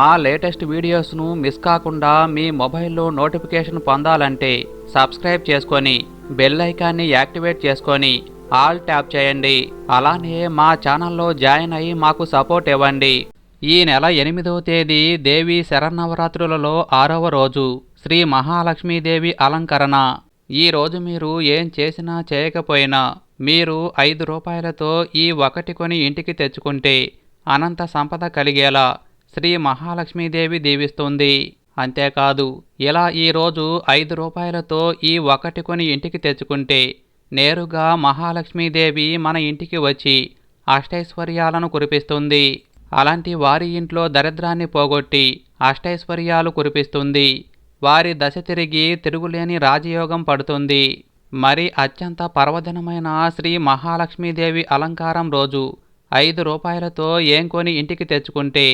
మా latest వీడియోస్ను miss కాకుండా మీ మొబైల్లో నోటిఫికేషన్ పొందాలంటే సబ్స్క్రైబ్ చేసుకొని బెల్ ఐకాన్ని యాక్టివేట్ చేసుకొని ఆల్ ట్యాప్ చేయండి. అలానే మా ఛానల్లో జాయిన్ అయ్యి మాకు సపోర్ట్ ఇవ్వండి. ఈ నెల ఎనిమిదవ తేదీ దేవి శరన్నవరాత్రులలో ఆరవ రోజు శ్రీ మహాలక్ష్మీదేవి అలంకరణ. ఈ రోజు మీరు ఏం చేసినా చేయకపోయినా మీరు ఐదు రూపాయలతో ఈ ఒకటి కొని ఇంటికి తెచ్చుకుంటే అనంత సంపద కలిగేలా శ్రీ మహాలక్ష్మీదేవి దీవిస్తుంది. అంతేకాదు ఇలా ఈరోజు ఐదు రూపాయలతో ఈ ఒకటి కొని ఇంటికి తెచ్చుకుంటే నేరుగా మహాలక్ష్మీదేవి మన ఇంటికి వచ్చి అష్టైశ్వర్యాలను కురిపిస్తుంది. అలాంటి వారి ఇంట్లో దరిద్రాన్ని పోగొట్టి అష్టైశ్వర్యాలు కురిపిస్తుంది. వారి దశ తిరిగి తిరుగులేని రాజయోగం పడుతుంది. మరి అత్యంత పర్వదినమైన శ్రీ మహాలక్ష్మీదేవి అలంకారం రోజు ఐదు రూపాయలతో ఏం కొని ఇంటికి తెచ్చుకుంటే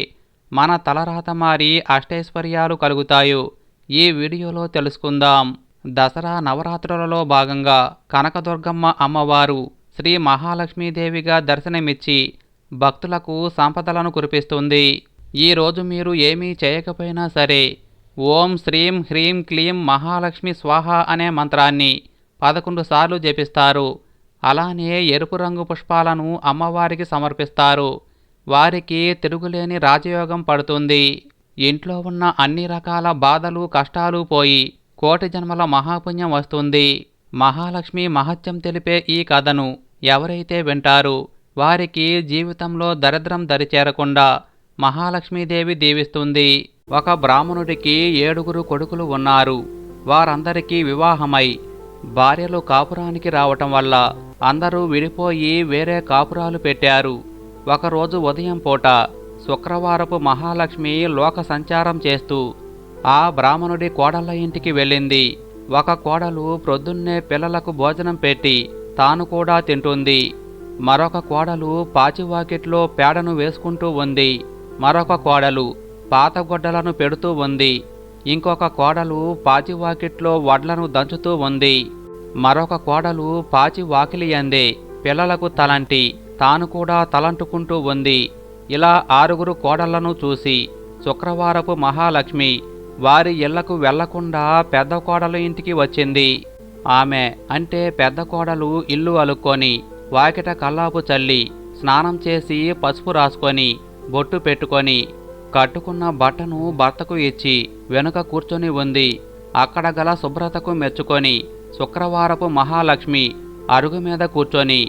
మన తలరాత మారి అష్టైశ్వర్యాలు కలుగుతాయో ఈ వీడియోలో తెలుసుకుందాం. దసరా నవరాత్రులలో భాగంగా కనకదుర్గమ్మ అమ్మవారు శ్రీ మహాలక్ష్మీదేవిగా దర్శనమిచ్చి భక్తులకు సంపదలను కురిపిస్తుంది. ఈరోజు మీరు ఏమీ చేయకపోయినా సరే ఓం శ్రీం హ్రీం క్లీం మహాలక్ష్మి స్వాహ అనే మంత్రాన్ని పదకొండు సార్లు జపిస్తారు. అలానే ఎరుపు రంగు పుష్పాలను అమ్మవారికి సమర్పిస్తారు. వారికి తిరుగులేని రాజయోగం పడుతుంది. ఇంట్లో ఉన్న అన్ని రకాల బాధలు కష్టాలు పోయి కోటి జన్మల మహాపుణ్యం వస్తుంది. మహాలక్ష్మి మహత్యం తెలిపే ఈ కథను ఎవరైతే వింటారో వారికి జీవితంలో దరిద్రం దరిచేరకుండా మహాలక్ష్మీదేవి దీవిస్తుంది. ఒక బ్రాహ్మణుడికి ఏడుగురు కొడుకులు ఉన్నారు. వారందరికీ వివాహమై భార్యలు కాపురానికి రావటం వల్ల అందరూ విడిపోయి వేరే కాపురాలు పెట్టారు. ఒకరోజు ఉదయం పూట శుక్రవారపు మహాలక్ష్మి లోక సంచారం చేస్తూ ఆ బ్రాహ్మణుడి కోడళ్ళ ఇంటికి వెళ్ళింది. ఒక కోడలు ప్రొద్దున్నే పిల్లలకు భోజనం పెట్టి తాను కూడా తింటుంది. మరొక కోడలు పాచివాకిట్లో పేడను వేసుకుంటూ ఉంది. మరొక కోడలు పాతగొడ్డలను పెడుతూ ఉంది. ఇంకొక కోడలు పాచివాకిట్లో వడ్లను దంచుతూ ఉంది. మరొక కోడలు పాచి వాకిలి అందే పిల్లలకు తలంటి తాను కూడా తలంటుకుంటూ ఉంది. ఇలా ఆరుగురు కోడళ్ళను చూసి శుక్రవారపు మహాలక్ష్మి వారి ఇళ్ళకు వెళ్ళకుండా పెద్ద కోడలు ఇంటికి వచ్చింది. ఆమె అంటే పెద్ద కోడలు ఇల్లు అలుక్కొని వాకిట కల్లాపు చల్లి స్నానం చేసి పసుపు రాసుకొని బొట్టు పెట్టుకొని కట్టుకున్న బట్టను భర్తకు ఇచ్చి వెనుక కూర్చొని ఉంది. అక్కడ గల శుభ్రతకు మెచ్చుకొని శుక్రవారపు మహాలక్ష్మి అరుగు మీద కూర్చొని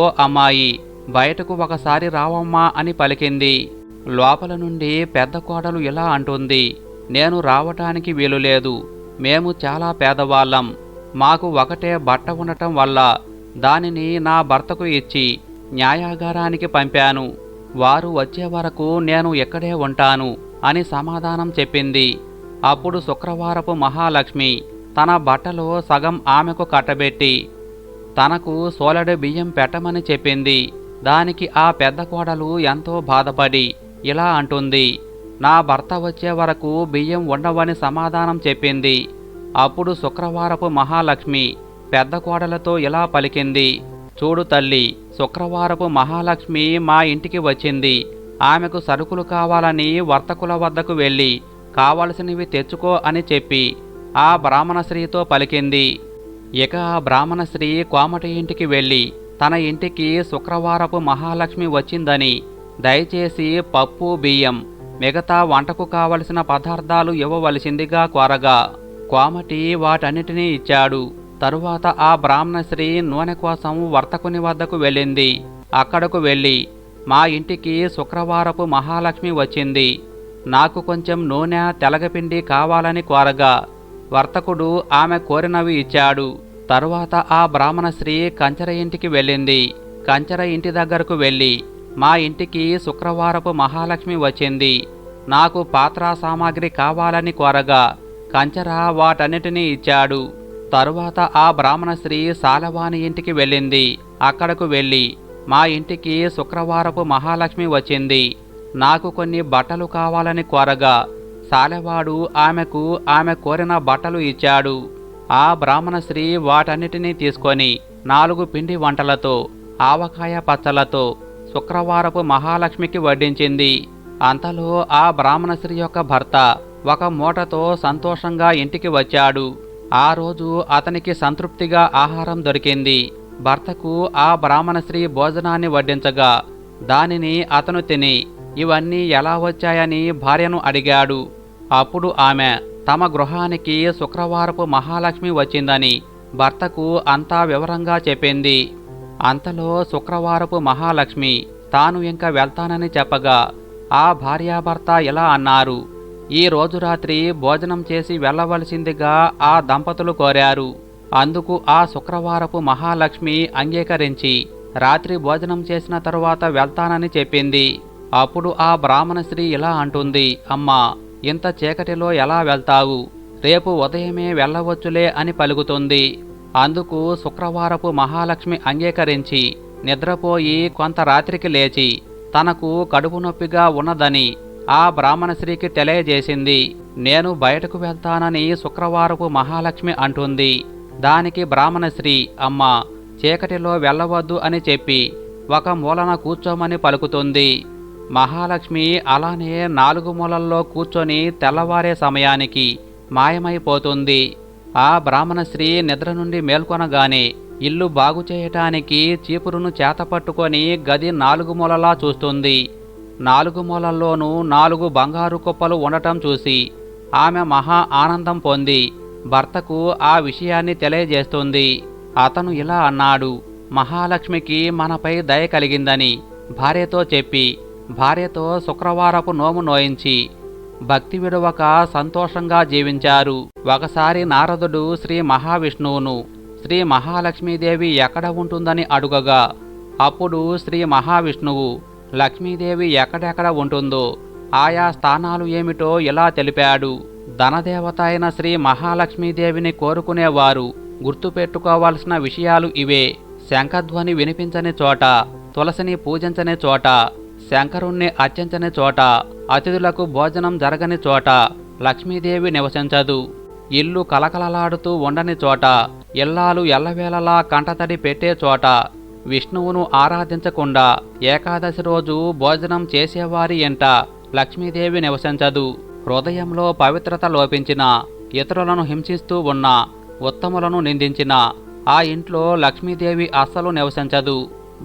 ఓ అమ్మాయి బయటకు ఒకసారి రావమ్మా అని పలికింది. లోపల నుండి పెద్ద కోడలు ఇలా అంటుంది నేను రావటానికి వీలు లేదు. మేము చాలా పేదవాళ్ళం. మాకు ఒకటే బట్ట ఉండటం వల్ల దానిని నా భర్తకు ఇచ్చి న్యాయాగారానికి పంపాను. వారు వచ్చే వరకు నేను ఇక్కడే ఉంటాను అని సమాధానం చెప్పింది. అప్పుడు శుక్రవారపు మహాలక్ష్మి తన బట్టలో సగం ఆమెకు కట్టబెట్టి తనకు సోలడు బియ్యం పెట్టమని చెప్పింది. దానికి ఆ పెద్ద కోడలు ఎంతో బాధపడి ఇలా అంటుంది నా భర్త వచ్చే వరకు బియ్యం ఉండవని సమాధానం చెప్పింది. అప్పుడు శుక్రవారపు మహాలక్ష్మి పెద్ద కోడలతో ఇలా పలికింది చూడు తల్లి శుక్రవారపు మహాలక్ష్మి మా ఇంటికి వచ్చింది. ఆమెకు సరుకులు కావాలని వర్తకుల వద్దకు వెళ్ళి కావలసినవి తెచ్చుకో అని చెప్పి ఆ బ్రాహ్మణ స్త్రీతో పలికింది. ఇక ఆ బ్రాహ్మణ స్త్రీ కోమటి ఇంటికి వెళ్ళి తన ఇంటికి శుక్రవారపు మహాలక్ష్మి వచ్చిందని దయచేసి పప్పు బియ్యం మిగతా వంటకు కావలసిన పదార్థాలు ఇవ్వవలసిందిగా కోరగా కోమటి వాటన్నిటినీ ఇచ్చాడు. తరువాత ఆ బ్రాహ్మణశ్రీ నూనె కోసం వర్తకుని వద్దకు వెళ్ళింది. అక్కడకు వెళ్ళి మా ఇంటికి శుక్రవారపు మహాలక్ష్మి వచ్చింది. నాకు కొంచెం నూనె తెలగపిండి కావాలని కోరగా వర్తకుడు ఆమె కోరినవి ఇచ్చాడు. తరువాత ఆ బ్రాహ్మణ స్త్రీ కంచర ఇంటికి వెళ్ళింది. కంచర ఇంటి దగ్గరకు వెళ్ళి మా ఇంటికి శుక్రవారపు మహాలక్ష్మి వచ్చింది. నాకు పాత్రా సామాగ్రి కావాలని కోరగా కంచర వాటన్నిటినీ ఇచ్చాడు. తరువాత ఆ బ్రాహ్మణ స్త్రీ సాలవాని ఇంటికి వెళ్ళింది. అక్కడకు వెళ్ళి మా ఇంటికి శుక్రవారపు మహాలక్ష్మి వచ్చింది. నాకు కొన్ని బట్టలు కావాలని కోరగా సాలెవాడు ఆమెకు ఆమె కోరిన బట్టలు ఇచ్చాడు. ఆ బ్రాహ్మణ స్త్రీ వాటన్నిటినీ తీసుకొని నాలుగు పిండి వంటలతో ఆవకాయ పచ్చలతో శుక్రవారపు మహాలక్ష్మికి వడ్డించింది. అంతలో ఆ బ్రాహ్మణ స్త్రీ యొక్క భర్త ఒక మూటతో సంతోషంగా ఇంటికి వచ్చాడు. ఆ రోజు అతనికి సంతృప్తిగా ఆహారం దొరికింది. భర్తకు ఆ బ్రాహ్మణ స్త్రీ భోజనాన్ని వడ్డించగా దానిని అతను తిని ఇవన్నీ ఎలా వచ్చాయని భార్యను అడిగాడు. అప్పుడు ఆమె తమ గృహానికి శుక్రవారపు మహాలక్ష్మి వచ్చిందని భర్తకు అంతా వివరంగా చెప్పింది. అంతలో శుక్రవారపు మహాలక్ష్మి తాను ఇంకా వెళ్తానని చెప్పగా ఆ భార్యాభర్త ఇలా అన్నారు. ఈ రోజు రాత్రి భోజనం చేసి వెళ్ళవలసిందిగా ఆ దంపతులు కోరారు. అందుకు ఆ శుక్రవారపు మహాలక్ష్మి అంగీకరించి రాత్రి భోజనం చేసిన తరువాత వెళ్తానని చెప్పింది. అప్పుడు ఆ బ్రాహ్మణ స్త్రీ ఇలా అంటుంది అమ్మా ఇంత చీకటిలో ఎలా వెళ్తావు? రేపు ఉదయమే వెళ్ళవచ్చులే అని పలుకుతుంది. అందుకు శుక్రవారపు మహాలక్ష్మి అంగీకరించి నిద్రపోయి కొంత రాత్రికి లేచి తనకు కడుపు నొప్పిగా ఉన్నదని ఆ బ్రాహ్మణశ్రీకి తెలియజేసింది. నేను బయటకు వెళ్తానని శుక్రవారపు మహాలక్ష్మి అంటుంది. దానికి బ్రాహ్మణశ్రీ అమ్మ చీకటిలో వెళ్ళవద్దు అని చెప్పి ఒక మూలన కూర్చోమని పలుకుతుంది. మహాలక్ష్మి అలానే నాలుగు మూలల్లో కూర్చొని తెల్లవారే సమయానికి మాయమైపోతుంది. ఆ బ్రాహ్మణశ్రీ నిద్ర నుండి మేల్కొనగానే ఇల్లు బాగు చేయటానికి చీపురును చేతపట్టుకొని గది నాలుగు మూలలా చూస్తుంది. నాలుగు మూలల్లోనూ నాలుగు బంగారు కుప్పలు ఉండటం చూసి ఆమె మహా ఆనందం పొంది భర్తకు ఆ విషయాన్ని తెలియజేస్తుంది. అతను ఇలా అన్నాడు మహాలక్ష్మికి మనపై దయ కలిగిందని భార్యతో చెప్పి భార్యతో శుక్రవారపు నోము నోయించి భక్తి విడవక సంతోషంగా జీవించారు. ఒకసారి నారదుడు శ్రీ మహావిష్ణువును శ్రీ మహాలక్ష్మీదేవి ఎక్కడ ఉంటుందని అడుగగా అప్పుడు శ్రీ మహావిష్ణువు లక్ష్మీదేవి ఎక్కడెక్కడ ఉంటుందో ఆయా స్థానాలు ఏమిటో ఇలా తెలిపాడు. ధనదేవత అయిన శ్రీ మహాలక్ష్మీదేవిని కోరుకునేవారు గుర్తుపెట్టుకోవాల్సిన విషయాలు ఇవే. శంఖధ్వని వినిపించని చోట తులసిని పూజించని చోట శంకరుణ్ణి అర్చించని చోట అతిథులకు భోజనం జరగని చోట లక్ష్మీదేవి నివసించదు. ఇల్లు కలకలలాడుతూ ఉండని చోట ఇల్లాలు ఎల్లవేళలా కంటతడి పెట్టే చోట విష్ణువును ఆరాధించకుండా ఏకాదశి రోజు భోజనం చేసేవారి ఎంట లక్ష్మీదేవి నివసించదు. హృదయంలో పవిత్రత లోపించిన ఇతరులను హింసిస్తూ ఉన్న ఉత్తములను నిందించిన ఆ ఇంట్లో లక్ష్మీదేవి అస్సలు నివసించదు.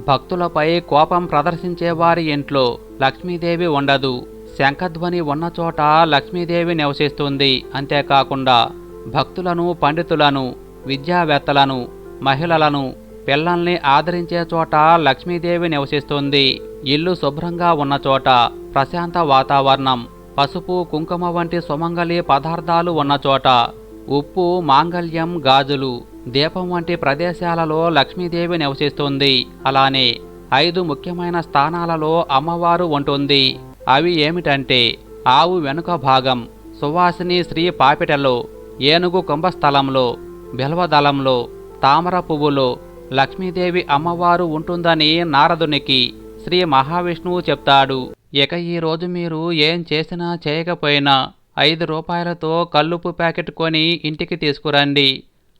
భక్తులపై కోపం ప్రదర్శించే వారి ఇంట్లో లక్ష్మీదేవి ఉండదు. శంఖధ్వని ఉన్న చోట లక్ష్మీదేవి నివసిస్తుంది. అంతేకాకుండా భక్తులను పండితులను విద్యావేత్తలను మహిళలను పిల్లల్ని ఆదరించే చోట లక్ష్మీదేవి నివసిస్తుంది. ఇల్లు శుభ్రంగా ఉన్న చోట ప్రశాంత వాతావరణం పసుపు కుంకుమ వంటి సుమంగళి పదార్థాలు ఉన్న చోట ఉప్పు మాంగళ్యం గాజులు దీపం వంటి ప్రదేశాలలో లక్ష్మీదేవి నివసిస్తుంది. అలానే ఐదు ముఖ్యమైన స్థానాలలో అమ్మవారు ఉంటుంది. అవి ఏమిటంటే ఆవు వెనుక భాగం సువాసిని శ్రీ పాపిటలో ఏనుగు కుంభస్థలంలో బిల్వదళంలో తామర పువ్వులో లక్ష్మీదేవి అమ్మవారు ఉంటుందని నారదునికి శ్రీ మహావిష్ణువు చెప్తాడు. ఇక ఈరోజు మీరు ఏం చేసినా చేయకపోయినా ఐదు రూపాయలతో కల్లుప్పు ప్యాకెట్ కొని ఇంటికి తీసుకురండి.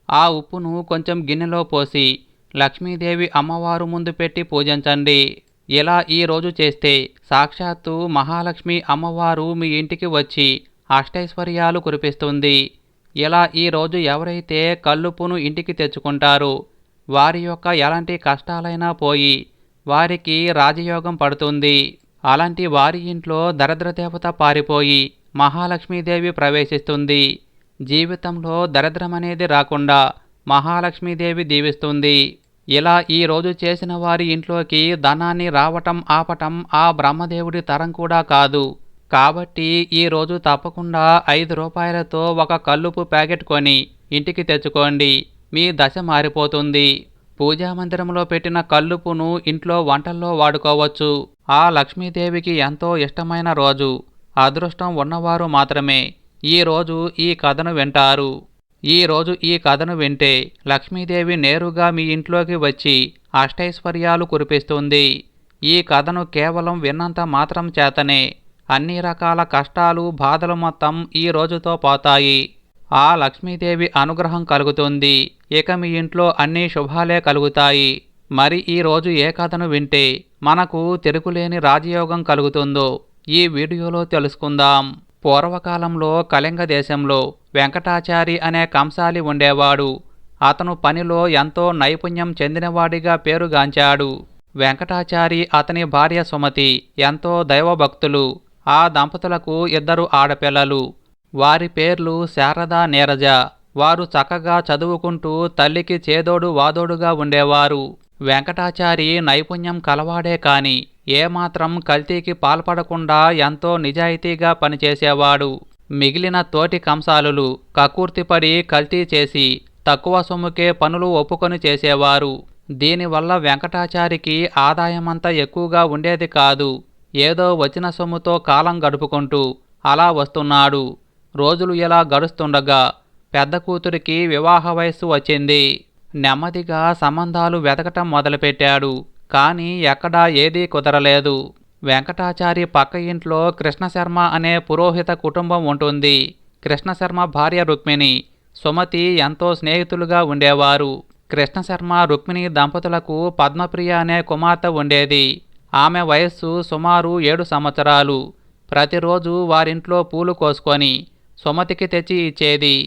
ఆ ఉప్పును కొంచెం గిన్నెలో పోసి లక్ష్మీదేవి అమ్మవారు ముందు పెట్టి పూజించండి. ఇలా ఈ రోజు చేస్తే? సాక్షాత్తు మహాలక్ష్మి అమ్మవారు మీ ఇంటికి వచ్చి అష్టైశ్వర్యాలు కురిపిస్తుంది. ఇలా ఈ రోజు ఎవరైతే కల్లుప్పును ఇంటికి తెచ్చుకుంటారో వారి యొక్క ఎలాంటి కష్టాలైనా పోయి వారికి రాజయోగం పడుతుంది. అలాంటి వారి ఇంట్లో దరిద్రదేవత పారిపోయి మహాలక్ష్మీదేవి ప్రవేశిస్తుంది. జీవితంలో దరిద్రం అనేది రాకుండా మహాలక్ష్మీదేవి దీవిస్తుంది. ఇలా ఈ రోజు చేసిన వారి ఇంట్లోకి ధనాన్ని రావటం ఆపటం ఆ బ్రహ్మదేవుడి తరం కూడా కాదు. కాబట్టి ఈ రోజు తప్పకుండా ఐదు రూపాయలతో ఒక కల్లుపు ప్యాకెట్ కొని ఇంటికి తెచ్చుకోండి. మీ దశ మారిపోతుంది. పూజా మందిరంలో పెట్టిన కల్లుపును ఇంట్లో వంటల్లో వాడుకోవచ్చు. ఆ లక్ష్మీదేవికి ఎంతో ఇష్టమైన రోజు. అదృష్టం ఉన్నవారు మాత్రమే. ఈరోజు ఈ కథను వింటారు. ఈరోజు ఈ కథను వింటే లక్ష్మీదేవి నేరుగా మీ ఇంట్లోకి వచ్చి అష్టైశ్వర్యాలు కురిపిస్తుంది. ఈ కథను కేవలం విన్నంత మాత్రం చేతనే అన్ని రకాల కష్టాలు బాధలు మొత్తం ఈ రోజుతో పోతాయి. ఆ లక్ష్మీదేవి అనుగ్రహం కలుగుతుంది. ఇక మీ ఇంట్లో అన్ని శుభాలే కలుగుతాయి. మరి ఈ రోజు ఏ కథను వింటే మనకు తిరుగులేని రాజయోగం కలుగుతుందో ఈ వీడియోలో తెలుసుకుందాం. పూర్వకాలంలో కళింగ దేశంలో వెంకటాచారి అనే కంసాలి ఉండేవాడు. అతను పనిలో ఎంతో నైపుణ్యం చెందినవాడిగా పేరుగాంచాడు. వెంకటాచారి అతని భార్య సుమతి ఎంతో దైవభక్తులు. ఆ దంపతులకు ఇద్దరు ఆడపిల్లలు. వారి పేర్లు శారద నీరజ. వారు చక్కగా చదువుకుంటూ తల్లికి చేదోడు వాదోడుగా ఉండేవారు. వెంకటాచారి నైపుణ్యం కలవాడే కాని ఏమాత్రం కల్తీకి పాల్పడకుండా ఎంతో నిజాయితీగా పనిచేసేవాడు. మిగిలిన తోటి కంసాలులు కకూర్తిపడి కల్తీ చేసి తక్కువ సొమ్ముకే పనులు ఒప్పుకొని చేసేవారు. దీనివల్ల వెంకటాచారికి ఆదాయమంతా ఎక్కువగా ఉండేది కాదు. ఏదో వచ్చిన సొమ్ముతో కాలం గడుపుకుంటూ అలా వస్తున్నాడు. రోజులు ఇలా గడుస్తుండగా పెద్ద కూతురికి వివాహ వయస్సు వచ్చింది. నెమ్మదిగా సంబంధాలు వెతకటం మొదలుపెట్టాడు. కానీ ఎక్కడా ఏదీ కుదరలేదు. వెంకటాచారి పక్క ఇంట్లో కృష్ణశర్మ అనే పురోహిత కుటుంబం ఉంటుంది. కృష్ణశర్మ భార్య రుక్మిణి. సుమతి ఎంతో స్నేహితులుగా ఉండేవారు. కృష్ణశర్మ రుక్మిణి దంపతులకు పద్మప్రియ అనే కుమార్తె ఉండేది. ఆమె వయస్సు సుమారు ఏడు సంవత్సరాలు. ప్రతిరోజు వారింట్లో పూలు కోసుకొని సుమతికి తెచ్చి ఇచ్చేది.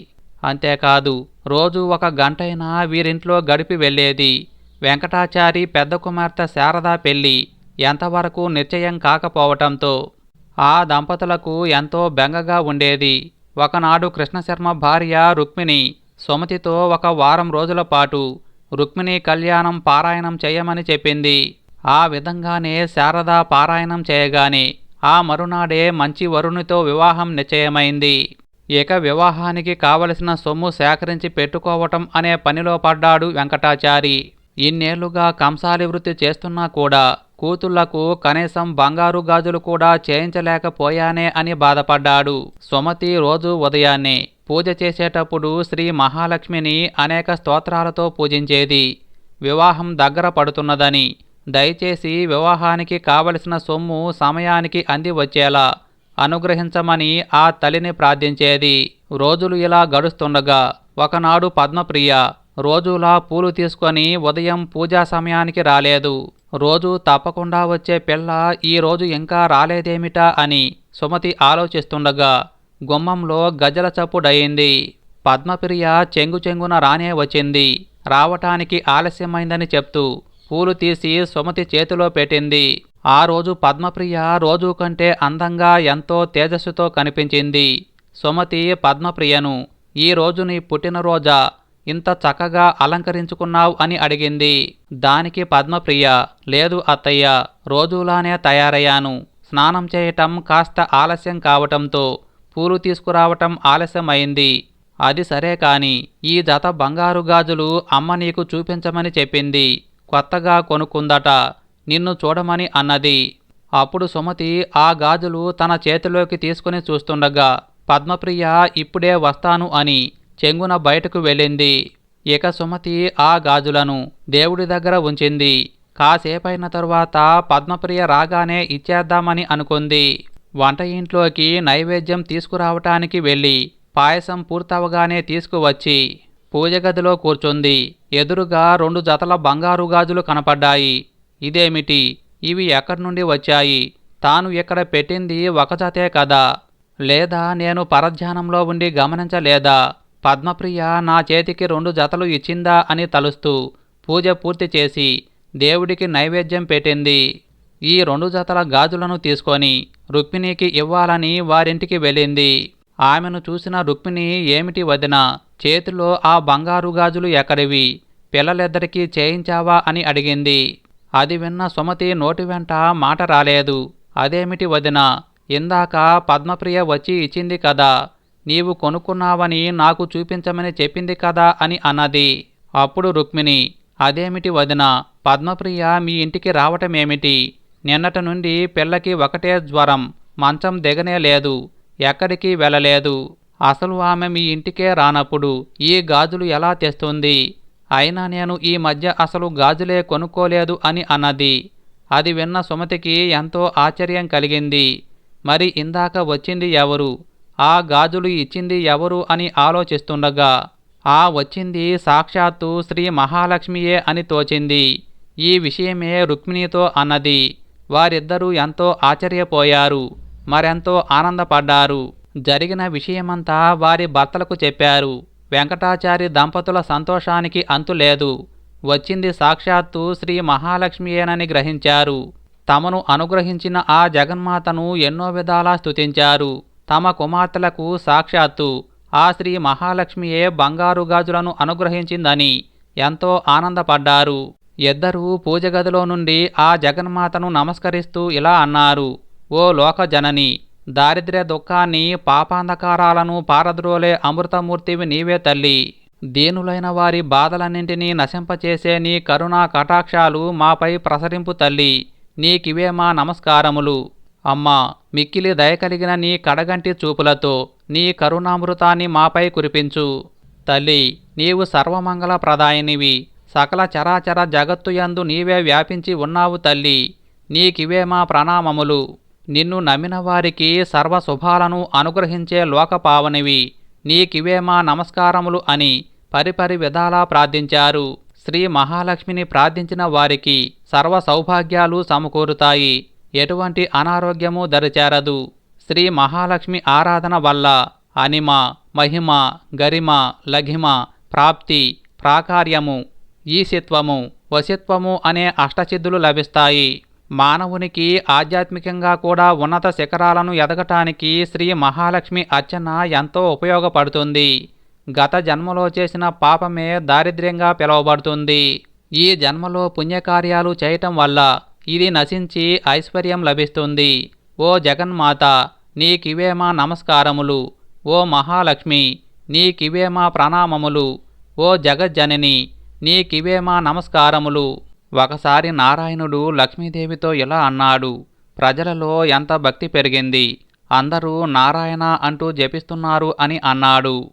అంతేకాదు రోజు ఒక గంటైనా వీరింట్లో గడిపి వెళ్ళేది. వెంకటాచారి పెద్ద కుమార్తె శారదా పెళ్ళి ఎంతవరకు నిశ్చయం కాకపోవటంతో ఆ దంపతులకు ఎంతో బెంగగా ఉండేది. ఒకనాడు కృష్ణశర్మ భార్య రుక్మిణి సుమతితో ఒక వారం రోజుల పాటు రుక్మిణి కళ్యాణం పారాయణం చేయమని చెప్పింది. ఆ విధంగానే శారద పారాయణం చేయగానే ఆ మరునాడే మంచి వరుణితో వివాహం నిశ్చయమైంది. ఇక వివాహానికి కావలసిన సొమ్ము సేకరించి పెట్టుకోవటం అనే పనిలో పడ్డాడు వెంకటాచారి. ఇన్నేళ్ళుగా కంసాలి వృత్తి చేస్తున్నా కూడా కూతుళ్ళకు కనీసం బంగారు గాజులు కూడా చేయించలేకపోయానే అని బాధపడ్డాడు. సుమతి రోజు ఉదయాన్నే పూజ చేసేటప్పుడు శ్రీ మహాలక్ష్మిని అనేక స్తోత్రాలతో పూజించేది. వివాహం దగ్గర పడుతున్నదని దయచేసి వివాహానికి కావలసిన సొమ్ము సమయానికి అంది వచ్చేలా అనుగ్రహించమని ఆ తల్లిని ప్రార్థించేది. రోజులు ఇలా గడుస్తుండగా ఒకనాడు పద్మప్రియ రోజులా పూలు తీసుకొని ఉదయం పూజా సమయానికి రాలేదు. రోజు తప్పకుండా వచ్చే పిల్ల ఈ రోజు ఇంకా రాలేదేమిటా అని సుమతి ఆలోచిస్తుండగా గుమ్మంలో గజల చప్పుడయింది. పద్మప్రియ చెంగు చెంగున రానే వచ్చింది. రావటానికి ఆలస్యమైందని చెప్తూ పూలు తీసి సుమతి చేతిలో పెట్టింది. ఆ రోజు పద్మప్రియ రోజు కంటే అందంగా ఎంతో తేజస్సుతో కనిపించింది. సుమతి పద్మప్రియను ఈ రోజు నీ పుట్టినరోజా ఇంత చక్కగా అలంకరించుకున్నావు అని అడిగింది. దానికి పద్మప్రియ లేదు అత్తయ్య రోజులానే తయారయ్యాను. స్నానం చేయటం కాస్త ఆలస్యం కావటంతో పూలు తీసుకురావటం ఆలస్యమైంది. అది సరే కాని ఈ జత బంగారు గాజులు అమ్మ నీకు చూపించమని చెప్పింది. కొత్తగా కొనుక్కుందట. నిన్ను చూడమని అన్నది. అప్పుడు సుమతి ఆ గాజులు తన చేతిలోకి తీసుకుని చూస్తుండగా పద్మప్రియ ఇప్పుడే వస్తాను అని చెంగున బయటకు వెళ్ళింది. ఇక సుమతి ఆ గాజులను దేవుడి దగ్గర ఉంచింది. కాసేపైన తరువాత పద్మప్రియ రాగానే ఇచ్చేద్దామని అనుకుంది. వంట ఇంట్లోకి నైవేద్యం తీసుకురావటానికి వెళ్ళి పాయసం పూర్తవగానే తీసుకువచ్చి పూజ గదిలో కూర్చుంది. ఎదురుగా రెండు జతల బంగారు గాజులు కనపడ్డాయి. ఇదేమిటి? ఇవి ఎక్కడి నుండి వచ్చాయి? తాను ఇక్కడ పెట్టింది ఒక జతే కదా. లేదా నేను పరధ్యానంలో ఉండి గమనించలేదా? పద్మప్రియ నా చేతికి రెండు జతలు ఇచ్చిందా అని తలుస్తూ పూజ పూర్తి చేసి దేవుడికి నైవేద్యం పెట్టింది. ఈ రెండు జతల గాజులను తీసుకొని రుక్మిణికి ఇవ్వాలని వారింటికి వెళ్ళింది. ఆమెను చూసిన రుక్మిణి ఏమిటి వదిన చేతిలో ఆ బంగారు గాజులు ఎక్కడివి? పిల్లలిద్దరికీ చేయించావా? అని అడిగింది. అది విన్న సుమతి నోటి వెంట మాట రాలేదు. అదేమిటి వదిన? ఇందాక పద్మప్రియ వచ్చి ఇచ్చింది కదా. నీవు కొనుక్కున్నావని నాకు చూపించమని చెప్పింది కదా అని అన్నది. అప్పుడు రుక్మిణి అదేమిటి వదిన? పద్మప్రియ మీ ఇంటికి రావటమేమిటి? నిన్నటి నుండి పిల్లకి ఒకటే జ్వరం మంచం దిగనే లేదు ఎక్కడికి వెళ్ళలేదు. అసలు ఆమె మీ ఇంటికే రానప్పుడు ఈ గాజులు ఎలా తెస్తుంది? అయినా నేను ఈ మధ్య అసలు గాజులే కొనుక్కోలేదు అని అన్నది. అది విన్న సుమతికి ఎంతో ఆశ్చర్యం కలిగింది. మరి ఇందాక వచ్చింది ఎవరు? ఆ గాజులు ఇచ్చింది ఎవరు అని ఆలోచిస్తుండగా ఆ వచ్చింది సాక్షాత్తు శ్రీ మహాలక్ష్మియే అని తోచింది. ఈ విషయమే రుక్మిణితో అన్నది. వారిద్దరూ ఎంతో ఆశ్చర్యపోయారు. మరెంతో ఆనందపడ్డారు. జరిగిన విషయమంతా వారి భర్తలకు చెప్పారు. వెంకటాచారి దంపతుల సంతోషానికి అంతులేదు వచ్చింది సాక్షాత్తు శ్రీ మహాలక్ష్మియేనని గ్రహించారు. తమను అనుగ్రహించిన ఆ జగన్మాతను ఎన్నో విధాలా స్తుతించారు. తమ కుమార్తెలకు సాక్షాత్తు ఆ శ్రీ మహాలక్ష్మియే బంగారు గాజులను అనుగ్రహించిందని ఎంతో ఆనందపడ్డారు. ఇద్దరూ పూజగదిలో నుండి ఆ జగన్మాతను నమస్కరిస్తూ ఇలా అన్నారు ఓ లోకజనని దారిద్ర్య దుఃఖాన్ని పాపాంధకారాలను పారద్రోలే అమృతమూర్తివి నీవే తల్లి. దీనులైన వారి బాధలన్నింటినీ నశింపచేసే నీ కరుణా కటాక్షాలు మాపై ప్రసరింపు తల్లి. నీకివే మా నమస్కారములు. అమ్మా మిక్కిలి దయకలిగిన నీ కడగంటి చూపులతో నీ కరుణామృతాన్ని మాపై కురిపించు. తల్లి నీవు సర్వమంగళ ప్రదాయనివి సకల చరాచర జగత్తు యందు నీవే వ్యాపించి ఉన్నావు తల్లి. నీకివే మా ప్రణామములు. నిన్ను నమ్మిన వారికి సర్వ శుభాలను అనుగ్రహించే లోకపావనివి. నీకివే మా నమస్కారములు అని పరిపరి విధాలా ప్రార్థించారు. శ్రీ మహాలక్ష్మిని ప్రార్థించిన వారికి సర్వ సౌభాగ్యాలు సమకూరుతాయి. ఎటువంటి అనారోగ్యము దరిచేరదు. శ్రీ మహాలక్ష్మి ఆరాధన వల్ల అనిమ మహిమ గరిమ లఘిమ ప్రాప్తి ప్రాకార్యము ఈశిత్వము వశిత్వము అనే అష్టసిద్ధులు లభిస్తాయి. మానవునికి ఆధ్యాత్మికంగా కూడా ఉన్నత శిఖరాలను ఎదగటానికి శ్రీ మహాలక్ష్మి అర్చన ఎంతో ఉపయోగపడుతుంది. గత జన్మలో చేసిన పాపమే దారిద్ర్యంగా పిలువబడుతుంది. ఈ జన్మలో పుణ్యకార్యాలు చేయటం వల్ల ఇది నశించి ఐశ్వర్యం లభిస్తుంది. ఓ జగన్మాత నీకివే మా నమస్కారములు. ఓ మహాలక్ష్మి నీకివే మా ప్రణామములు. ఓ జగజ్జనని నీకివే మా నమస్కారములు. ఒకసారి నారాయణుడు లక్ష్మీదేవితో ఇలా అన్నాడు ప్రజలలో ఎంత భక్తి పెరిగింది? అందరూ నారాయణ అంటూ జపిస్తున్నారు అని అన్నాడు.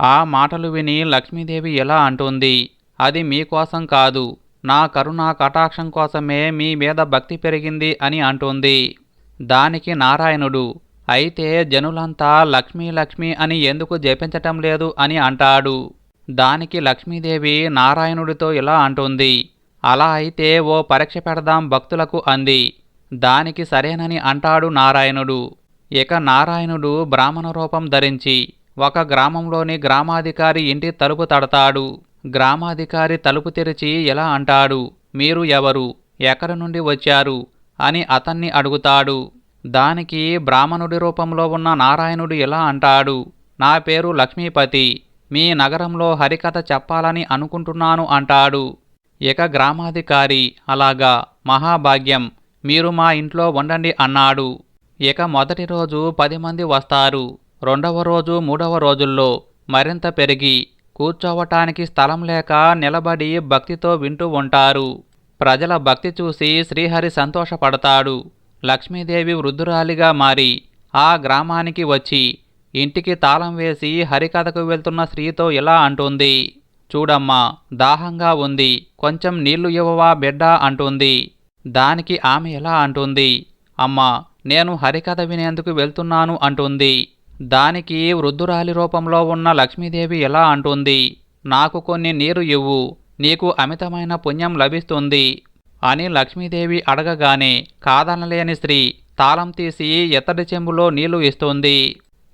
ఆ మాటలు విని లక్ష్మీదేవి ఎలా అంటుంది అది మీకోసం కాదు నా కరుణా కటాక్షం కోసమే మీ మీద భక్తి పెరిగింది అని అంటుంది. దానికి నారాయణుడు అయితే జనులంతా లక్ష్మీ లక్ష్మి అని ఎందుకు జపించటం లేదు అని అంటాడు. దానికి లక్ష్మీదేవి నారాయణుడితో ఇలా అంటుంది అలా అయితే ఓ పరీక్ష పెడదాం భక్తులకు అంది. దానికి సరేనని అంటాడు నారాయణుడు. ఇక నారాయణుడు బ్రాహ్మణ రూపం ధరించి ఒక గ్రామంలోని గ్రామాధికారి ఇంటి తలుపు తడతాడు. గ్రామాధికారి తలుపు తెరిచి ఇలా అంటాడు మీరు ఎవరు? ఎక్కడి నుండి వచ్చారు? అని అతన్ని అడుగుతాడు. దానికి బ్రాహ్మణుడి రూపంలో ఉన్న నారాయణుడు ఇలా అంటాడు నా పేరు లక్ష్మీపతి. మీ నగరంలో హరికథ చెప్పాలని అనుకుంటున్నాను అంటాడు. ఇక గ్రామాధికారి అలాగా మహాభాగ్యం మీరు మా ఇంట్లో ఉండండి అన్నాడు. ఇక మొదటి రోజు పది మంది వస్తారు. రెండవ రోజు మూడవ రోజుల్లో మరింత పెరిగి కూర్చోవటానికి స్థలం లేక నిలబడి భక్తితో వింటూ ఉంటారు. ప్రజల భక్తి చూసి శ్రీహరి సంతోషపడతాడు. లక్ష్మీదేవి వృద్ధురాలిగా మారి ఆ గ్రామానికి వచ్చి ఇంటికి తాళం వేసి హరికథకు వెళ్తున్న స్త్రీతో ఇలా అంటుంది. చూడమ్మా దాహంగా ఉంది కొంచెం నీళ్ళు ఇవ్వవా బిడ్డ అంటుంది. దానికి ఆమె ఎలా అంటుంది? అమ్మా నేను హరికథ వినేందుకు వెళ్తున్నాను అంటుంది. దానికి వృద్ధురాలి రూపంలో ఉన్న లక్ష్మీదేవి ఎలా అంటుంది? నాకు కొన్ని నీరు ఇవ్వు నీకు అమితమైన పుణ్యం లభిస్తుంది అని లక్ష్మీదేవి అడగగానే కాదనలేని స్త్రీ తాళం తీసి ఎత్తడి చెంబులో నీళ్ళు ఇస్తుంది.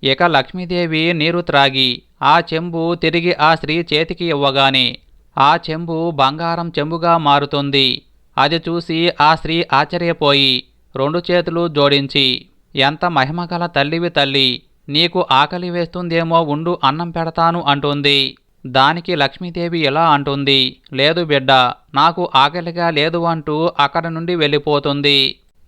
ఇక లక్ష్మీదేవి నీరు త్రాగి ఆ చెంబు తిరిగి ఆ స్త్రీ చేతికి ఇవ్వగానే ఆ చెంబు బంగారం చెంబుగా మారుతుంది. అది చూసి ఆ స్త్రీ ఆశ్చర్యపోయి రెండు చేతులు జోడించి ఎంత మహిమగల తల్లివి తల్లి నీకు ఆకలి వేస్తుందేమో ఉండు అన్నం పెడతాను అంటుంది. దానికి లక్ష్మీదేవి ఎలా అంటుంది లేదు బిడ్డ నాకు ఆకలిగా లేదు అంటూ అక్కడ నుండి వెళ్ళిపోతుంది.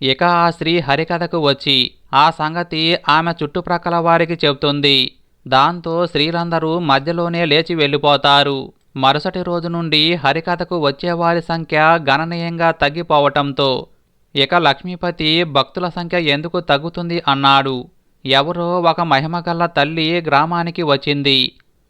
ఇక ఆ స్త్రీ హరికథకు వచ్చి ఆ సంగతి ఆమె చుట్టుప్రక్కల వారికి చెబుతుంది. దాంతో స్త్రీలందరూ మధ్యలోనే లేచి వెళ్ళిపోతారు. మరుసటి రోజు నుండి హరికథకు వచ్చేవారి సంఖ్య గణనీయంగా తగ్గిపోవటంతో ఇక లక్ష్మీపతి భక్తుల సంఖ్య ఎందుకు తగ్గుతుంది అన్నాడు. ఎవరో ఒక మహిమగల్ల తల్లి గ్రామానికి వచ్చింది.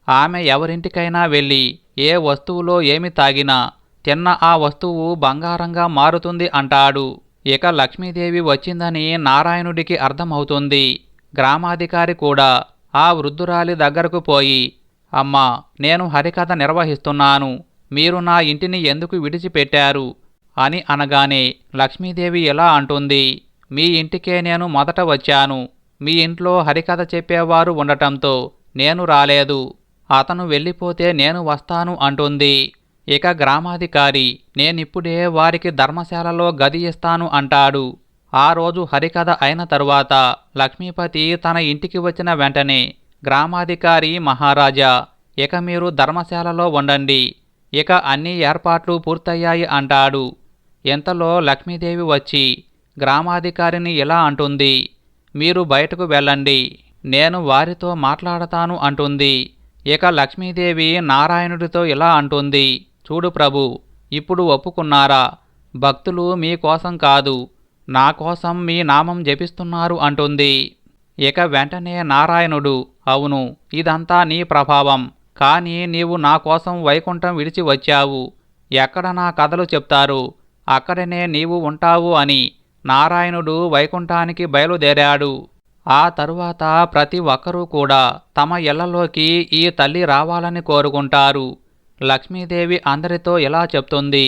ఆమె ఎవరింటికైనా వెళ్ళి ఏ వస్తువులో ఏమి తాగినా తిన్న ఆ వస్తువు బంగారంగా మారుతుంది అంటాడు. ఇక లక్ష్మీదేవి వచ్చిందని నారాయణుడికి అర్థమవుతుంది. గ్రామాధికారి కూడా ఆ వృద్ధురాలి దగ్గరకు పోయి అమ్మా నేను హరికథ నిర్వహిస్తున్నాను. మీరు నా ఇంటిని ఎందుకు విడిచిపెట్టారు? అని అనగానే లక్ష్మీదేవి ఎలా అంటుంది మీ ఇంటికే నేను మొదట వచ్చాను. మీ ఇంట్లో హరికథ చెప్పేవారు ఉండటంతో నేను రాలేదు. అతను వెళ్ళిపోతే నేను వస్తాను అంటుంది. ఇక గ్రామాధికారి నేనిప్పుడే వారికి ధర్మశాలలో గది ఇస్తాను అంటాడు. ఆ రోజు హరికథ అయిన తరువాత లక్ష్మీపతి తన ఇంటికి వచ్చిన వెంటనే గ్రామాధికారి మహారాజా ఇక మీరు ధర్మశాలలో ఉండండి ఇక అన్ని ఏర్పాట్లు పూర్తయ్యాయి అంటాడు. ఇంతలో లక్ష్మీదేవి వచ్చి గ్రామాధికారిని ఇలా అంటుంది మీరు బయటకు వెళ్ళండి నేను వారితో మాట్లాడతాను అంటుంది. ఇక లక్ష్మీదేవి నారాయణుడితో ఇలా అంటుంది చూడు ప్రభు ఇప్పుడు ఒప్పుకున్నారా? భక్తులు మీకోసం కాదు నా కోసం మీ నామం జపిస్తున్నారు అంటుంది. ఇక వెంటనే నారాయణుడు అవును ఇదంతా నీ ప్రభావం కానీ నీవు నా కోసం వైకుంఠం విడిచి వచ్చావు. ఎక్కడ నా కథలు చెప్తారు? అక్కడనే నీవు ఉంటావు అని నారాయణుడు వైకుంఠానికి బయలుదేరాడు. ఆ తరువాత ప్రతి ఒక్కరూ కూడా తమ ఇళ్ళలోకి ఈ తల్లి రావాలని కోరుకుంటారు. లక్ష్మీదేవి అందరితో ఇలా చెప్తుంది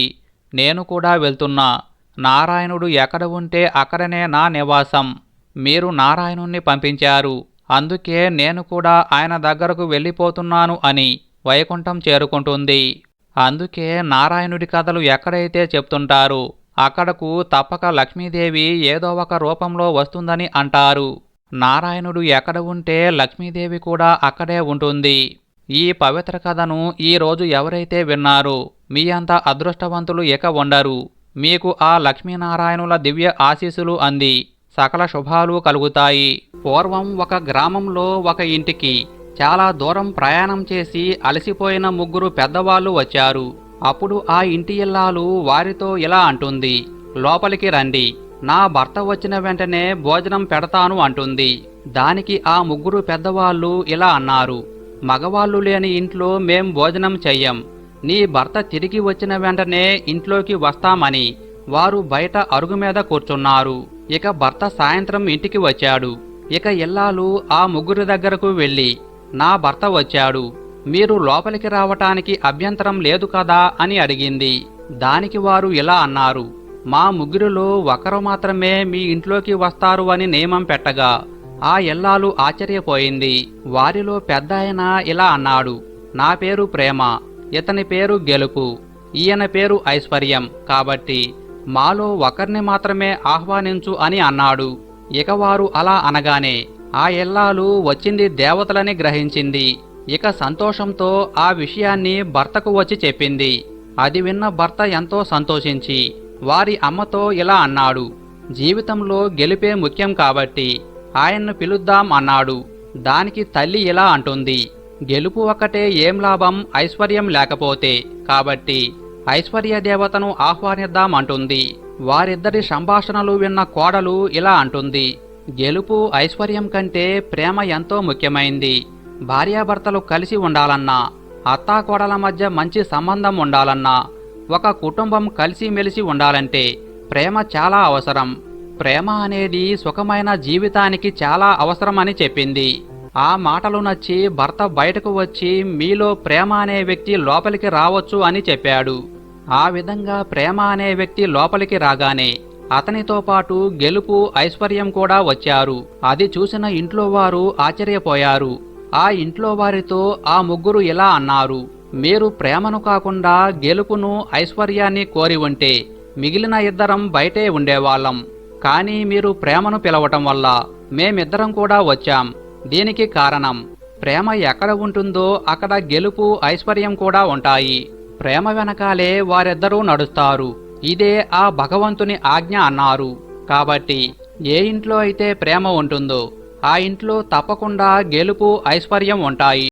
నేను కూడా వెళ్తున్నా నారాయణుడు ఎక్కడ ఉంటే అక్కడనే నా నివాసం. మీరు నారాయణుణ్ణి పంపించారు. అందుకే నేను కూడా ఆయన దగ్గరకు వెళ్ళిపోతున్నాను అని వైకుంఠం చేరుకుంటుంది. అందుకే నారాయణుడి కథలు ఎక్కడైతే చెప్తుంటారో అక్కడకు తప్పక లక్ష్మీదేవి ఏదో ఒక రూపంలో వస్తుందని అంటారు. నారాయణుడు ఎక్కడ ఉంటే లక్ష్మీదేవి కూడా అక్కడే ఉంటుంది. ఈ పవిత్ర కథను ఈరోజు ఎవరైతే విన్నారో మీ అంత అదృష్టవంతులు ఇక ఉండరు. మీకు ఆ లక్ష్మీనారాయణుల దివ్య ఆశీస్సులు అంది. సకల శుభాలు కలుగుతాయి. పూర్వం ఒక గ్రామంలో ఒక ఇంటికి చాలా దూరం ప్రయాణం చేసి అలసిపోయిన ముగ్గురు పెద్దవాళ్ళు వచ్చారు. అప్పుడు ఆ ఇంటి ఇల్లాలు వారితో ఇలా అంటుంది. లోపలికి రండి. నా భర్త వచ్చిన వెంటనే భోజనం పెడతాను అంటుంది. దానికి ఆ ముగ్గురు పెద్దవాళ్ళు ఇలా అన్నారు. మగవాళ్ళు లేని ఇంట్లో మేం భోజనం చెయ్యం. నీ భర్త తిరిగి వచ్చిన వెంటనే ఇంట్లోకి వస్తామని వారు బయట అరుగు మీద కూర్చున్నారు. ఇక భర్త సాయంత్రం ఇంటికి వచ్చాడు. ఇక ఇల్లాలు ఆ ముగ్గురి దగ్గరకు వెళ్ళి నా భర్త వచ్చాడు. మీరు లోపలికి రావటానికి అభ్యంతరం లేదు కదా? అని అడిగింది. దానికి వారు ఇలా అన్నారు మా ముగ్గురిలో ఒకరు మాత్రమే మీ ఇంట్లోకి వస్తారు అని నియమం పెట్టగా ఆ ఎల్లాలు ఆశ్చర్యపోయింది. వారిలో పెద్ద ఇలా అన్నాడు నా పేరు ప్రేమ. ఇతని పేరు గెలుపు ఈయన పేరు ఐశ్వర్యం. కాబట్టి మాలో ఒకరిని మాత్రమే ఆహ్వానించు అని అన్నాడు. ఇక వారు అలా అనగానే ఆ ఎల్లాలు వచ్చింది దేవతలని గ్రహించింది. ఇక సంతోషంతో ఆ విషయాన్ని భర్తకు వచ్చి చెప్పింది. అది విన్న భర్త ఎంతో సంతోషించి వారి అమ్మతో ఇలా అన్నాడు. జీవితంలో గెలిపే ముఖ్యం కాబట్టి ఆయన్ను పిలుద్దాం అన్నాడు. దానికి తల్లి ఇలా అంటుంది. గెలుపు ఒకటే ఏం లాభం? ఐశ్వర్యం లేకపోతే. కాబట్టి ఐశ్వర్య దేవతను ఆహ్వానిద్దాం అంటుంది వారిద్దరి సంభాషణలు విన్న కోడలు ఇలా అంటుంది. గెలుపు ఐశ్వర్యం కంటే ప్రేమ ఎంతో ముఖ్యమైంది. భార్యాభర్తలు కలిసి ఉండాలన్నా అత్తాకోడల మధ్య మంచి సంబంధం ఉండాలన్నా ఒక కుటుంబం కలిసిమెలిసి ఉండాలంటే ప్రేమ చాలా అవసరం. ప్రేమ అనేది సుఖమైన జీవితానికి చాలా అవసరమని చెప్పింది. ఆ మాటలు నచ్చి భర్త బయటకు వచ్చి మీలో ప్రేమ అనే వ్యక్తి లోపలికి రావచ్చు అని చెప్పాడు. ఆ విధంగా ప్రేమ అనే వ్యక్తి లోపలికి రాగానే అతనితో పాటు గెలుపు ఐశ్వర్యం కూడా వచ్చారు. అది చూసిన ఇంట్లో వారు ఆశ్చర్యపోయారు. ఆ ఇంట్లో వారితో ఆ ముగ్గురు ఇలా అన్నారు మీరు ప్రేమను కాకుండా గెలుపును ఐశ్వర్యాన్ని కోరి ఉంటే మిగిలిన ఇద్దరం బయటే ఉండేవాళ్ళం. కానీ మీరు ప్రేమను పిలవటం వల్ల మేమిద్దరం కూడా వచ్చాం. దీనికి కారణం ప్రేమ ఎక్కడ ఉంటుందో అక్కడ గెలుపు ఐశ్వర్యం కూడా ఉంటాయి. ప్రేమ వెనకాలే వారిద్దరూ నడుస్తారు. ఇదే ఆ భగవంతుని ఆజ్ఞ అన్నారు. కాబట్టి ఏ ఇంట్లో అయితే ప్రేమ ఉంటుందో ఆ ఇంట్లో తప్పకుండా గెలుపు ఐశ్వర్యం ఉంటాయి.